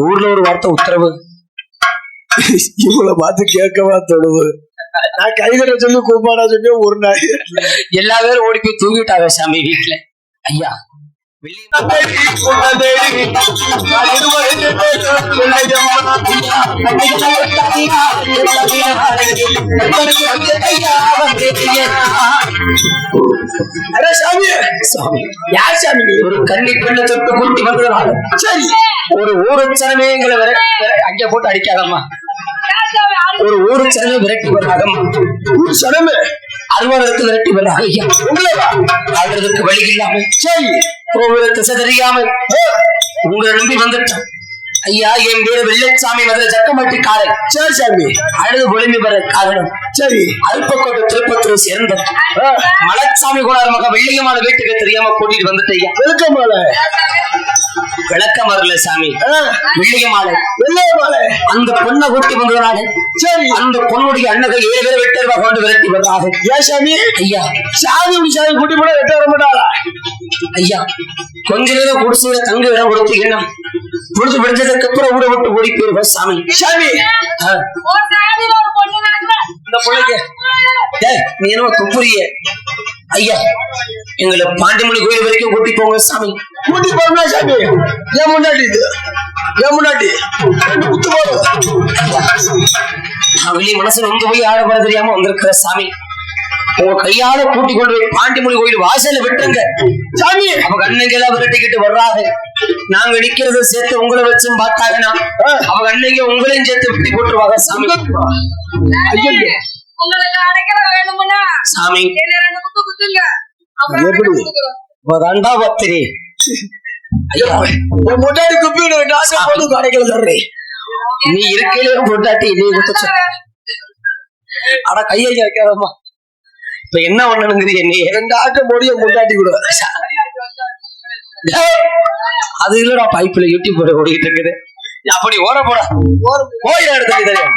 ஊர்ல ஒரு வார்த்தை உத்தரவு. இவங்கள பார்த்து கேட்கவா தோணுது நான் கைதட சொல்லி கூப்பாடா சொல்லி ஒரு நாள் எல்லா பேரும் ஓடி போய் தூங்கிட்டாங்க சாமி வீட்டுல. ஐயா யார் சாமி? ஒரு கன்னி பெண்ணை தொட்டு குட்டி வந்ததுனால சரி. ஒரு ஊரு சனமே எங்களை விர அங்க போட்டு அடிக்காதம்மா? ஒரு ஊரு சனமே விரட்டி வராதம்மா ஒரு சடமே அலுவலகத்து விரட்டி வந்தாங்க ஐயா ஆடுறதுக்கு வழி இல்லாம சரி தெரியாம உங்களை நம்பி வந்துட்டோம். ஐயா என் பேரு வெள்ளச்சாமி மதுரை சக்கமட்டி காரை. சரி சாமி. அழுது ஒளிந்து பெற காரணம். சரி அல்பக்கோட்டை திருப்பத்தூர் சேர்ந்த மலச்சாமி கூட மக வெள்ளியமான வீட்டுக்கு தெரியாம கூட்டிட்டு வந்துட்டு ஐயா. வெளுக்கமால விளக்கம் வரல சாமி. வெள்ளியமாலை வெள்ளையமால அந்த பொண்ணை கூட்டி வந்ததுனால சரி. அந்த பொண்ணுடைய அண்ணகை ஏழு பேர் வெட்டு ரூபாய் கொண்டு விரட்டி வர்றாங்க ஏன் சாமி? ஐயா. சாமி சாமி குட்டி போட வெட்ட வர மாட்டாளா? ஐயா கொஞ்ச நேரம் குடிசையில தங்க இடம் கொடுத்தீங்கன்னா பொழுது விடுஞ்சதுக்கு அப்புறம் ஊட விட்டு ஓடி போயிருவோம் சாமி. சாமி. இந்த பிள்ளைங்க டேய், நீ என்ன துப்புறிய. ஐயா எங்களை பாண்டிமணி கோயில் வரைக்கும் கூட்டி போங்க சாமி. கூட்டி போறா சாமி. ஏன் முன்னாடி இது. ஏன் முன்னாடி. குத்து வெளியே மனசு நொந்து போய் ஆடப்பட தெரியாம வந்திருக்கிற சாமி. உங்க கையால கூட்டி கொண்டு போய் பாண்டிமணி கோயில் வாசல்ல விட்டுருங்க சாமி. அவங்க அண்ணங்க எல்லாம் விரட்டிக்கிட்டு வர்றாங்க நாங்க நிக்கிறத சேர்த்து உங்களை வச்சும் பார்த்தாங்கன்னா அவங்க அண்ணங்க உங்களையும் சேர்த்து விட்டு போட்டுருவாங்க சாமி. உங்களுக்கு அடைக்கல வேணுமுன்னா. சாமி. என்ன ரெண்டு குத்து குத்துங்க எப்படி? இப்பதான்டா பத்திரி. முன்னாடி குப்பி நாசம் போட்டு கடைக்கல தர்றேன் நீ இருக்கையிலே நீ கையை வைக்காதம்மா. இப்ப என்ன பண்ணணுங்கிறீங்க நீ? ரெண்டு முன்னாடி கூட. டேய், அது இல்லடா பைப்ல யூடியூப் போட ஓடிக்கிட்டு இருக்குது. அப்படி ஓட போட. போயிட இடத்துக்கு தெரியும்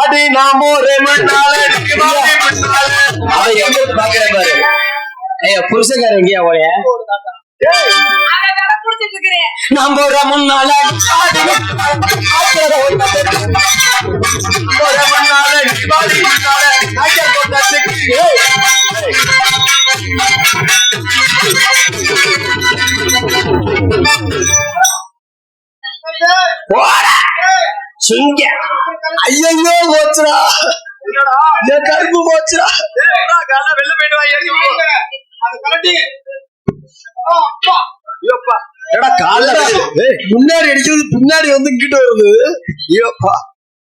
அடி நாம ஒரு அவன் எங்க பாக்குறேன் பாரு. ஐயா புருஷக்காரன் எங்கேயா இருக்கிறேன் நான் போற முன்னால சிங்க ஐயோ போச்சுடா. என் கருப்பு போச்சுடா. வெளில போயிட்டு முன்னாடி அடிக்கிறது பின்னாடி வந்து இங்கிட்டு வருது. ஐயோப்பா.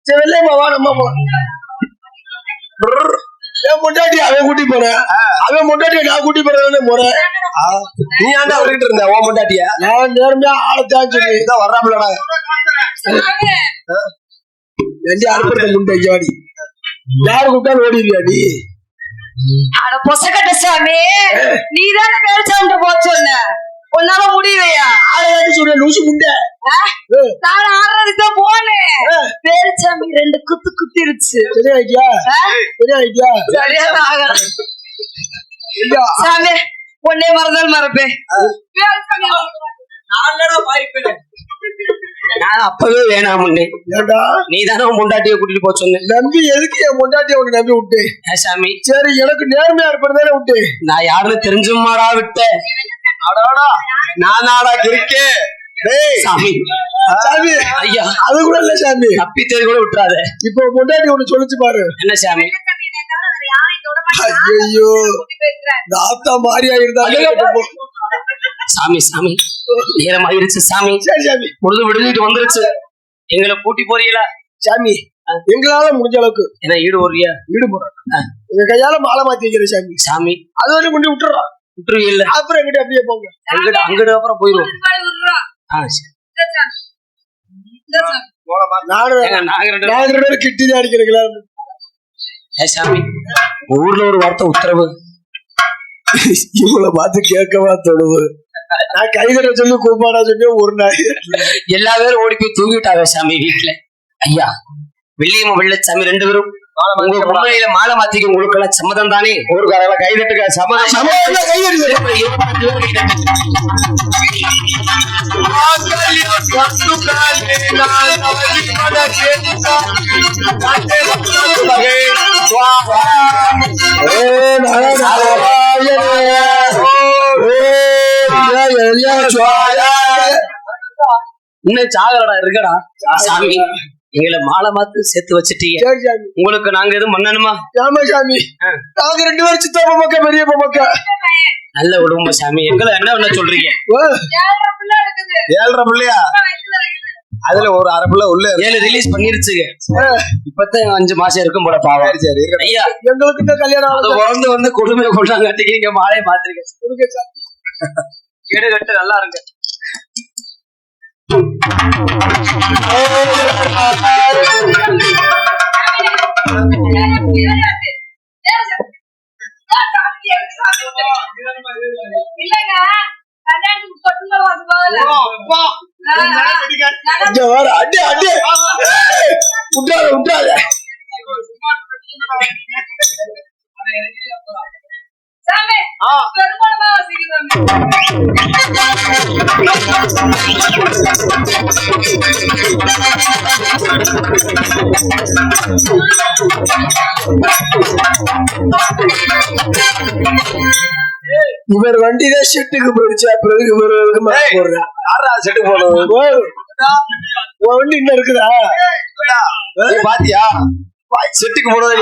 சரி வெள்ளையம்மா வா நம்ம. என் முன்னாடி அவன் கூட்டி போறேன் அவன் முன்னாடி நான் கூட்டி போறேன் போறேன் நீ ஏன்டா விட்டுக்கிட்டு இருந்த ஓ முண்டாட்டிய நான் நேர்மையா ஆளத்தான் சொல்லி இதான் வர்றாமலடா எந்த அனுப்புறது முண்டை ஜாடி யாரு கூப்பிட்டாலும் ஓடிடுவியா நீ அட பொசக்கட்ட சாமி நீதானே வேலை சாப்பிட்டு போக சொன்ன உன்னால முடியலையா ஆளை சொல்ற லூசு முண்டை? நான் ஆடுறதுக்கு தான் போனேன் பேரிச்சாமி ரெண்டு குத்து குத்திருச்சு சரியா ஐயா? சரியா ஐயா சரியா சாமி உன்னை மறந்தால் மறப்பேன் வேலுசாமி, நான் அப்பவே வேணாமுன்னு ஏண்டா? நீ தானே உன் முண்டாட்டிய கூட்டிட்டு சொன்ன. நம்பி எதுக்கு என் முண்டாட்டி உனக்கு நம்பி விட்டேன்? ஏன் சாமி. சரி எனக்கு நேர்மையா இருப்பதானே விட்டேன். நான் யாருன்னு தெரிஞ்சுமாடா விட்ட அடாடா நானாடா டேய். சாமி. சாமி. ஐயா. அது கூட இல்ல சாமி. தப்பி தேடி கூட விட்டுறாத. இப்போ ஒண்ணு சொல்லிச்சு பாரு. என்ன சாமி. ஐயோ ஆத்தா மாறியா இருந்தா சாமி சாமி. நேரம் ஆயிருச்சு சாமி. சரி சாமி. பொழுது விடுஞ்சிட்டு வந்துருச்சு. எங்களை கூட்டி போறீங்களா? சாமி எங்களால முடிஞ்ச அளவுக்கு என்ன ஈடு போறியா ஈடுபடுறோம் எங்க கையால மாலை மாத்தி வைக்கிற சாமி. சாமி. அது வரைக்கும் கொண்டு விட்டுறோம். விட்டுருவீல்ல அப்புறம் எங்கிட்ட அப்படியே போங்க. அங்கிட்டு அங்கிட்டு அப்புறம் சாமி. ஊர்ல ஒரு வார்த்தை உத்தரவு. இவங்களை பார்த்து கேட்கவா தோணுது நான் கைதட சொல்லி கூப்பாடா சொல்லி ஒரு நாய் எல்லா பேரும் ஓடி போய் தூங்கிட்டாங்க சாமி வீட்டுல. ஐயா வெள்ளியம்மா வெள்ளச்சாமி ரெண்டு பேரும். உங்க மாலை மாத்திக்க உங்களுக்கு எல்லாம் சம்மதம் தானே? ஊருக்காரங்கள கை தட்டுக்க சம்மதம். சமயம் இன்னும் சாகலடா இருக்கடா சாமி எங்களை மாலை மாத்து சேர்த்து வச்சிட்டீங்க. சாமி உங்களுக்கு நாங்க எதுவும் பண்ணணுமா? ராமசாமி நாங்க ரெண்டு பேரும் சித்தப்பா மக்கா பெரியப்பா மக்கா. நல்ல குடும்பம் சாமி. எங்களை என்ன பண்ண சொல்றீங்க? ஏழரை பிள்ளையா? அதுல ஒரு அரை பிள்ளை உள்ள ஏழு ரிலீஸ் பண்ணிருச்சுங்க. இப்பதான் அஞ்சு மாசம் இருக்கும் போல பாவம். சரி. ஐயா. எங்களுக்கு கல்யாணம் அது. பிறந்து வந்து கொடுமை கொண்டாங்காட்டிக்கு நீங்க மாலையை மாத்திருக்க கொடுங்க சாமி. கேடு கட்டு நல்லா இருங்க. அடி அடி. விட்டாத விட்டாத இவர் வண்டிதான் ஷெட்டுக்கு போயிடுச்சு? பிறகு செட்டு உன் வண்டி இன்னும் இருக்குதா? பாத்தியா? செட்டுக்கு போனது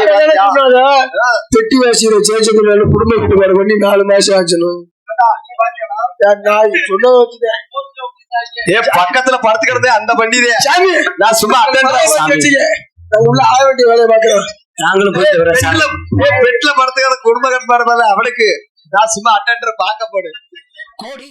பெட்டி வாசியில சேச்சதுல குடும்ப வீட்டுக்கார வண்டி நாலு மாசம் வச்சுட்டேன். ஏ பக்கத்துல படுத்து கிடந்தே அந்த வண்டிதே சாமி நான் சும்மா. நான் உள்ள ஆக வேண்டிய வேலையை பாக்குறேன் நாங்களும் பெட்ல ஏ, பெட்ல படுத்து கிடந்த குடும்ப கட்டுப்பாடு அவனுக்கு நான் சும்மா அட்டெண்டர் பார்க்க போடு கோடி.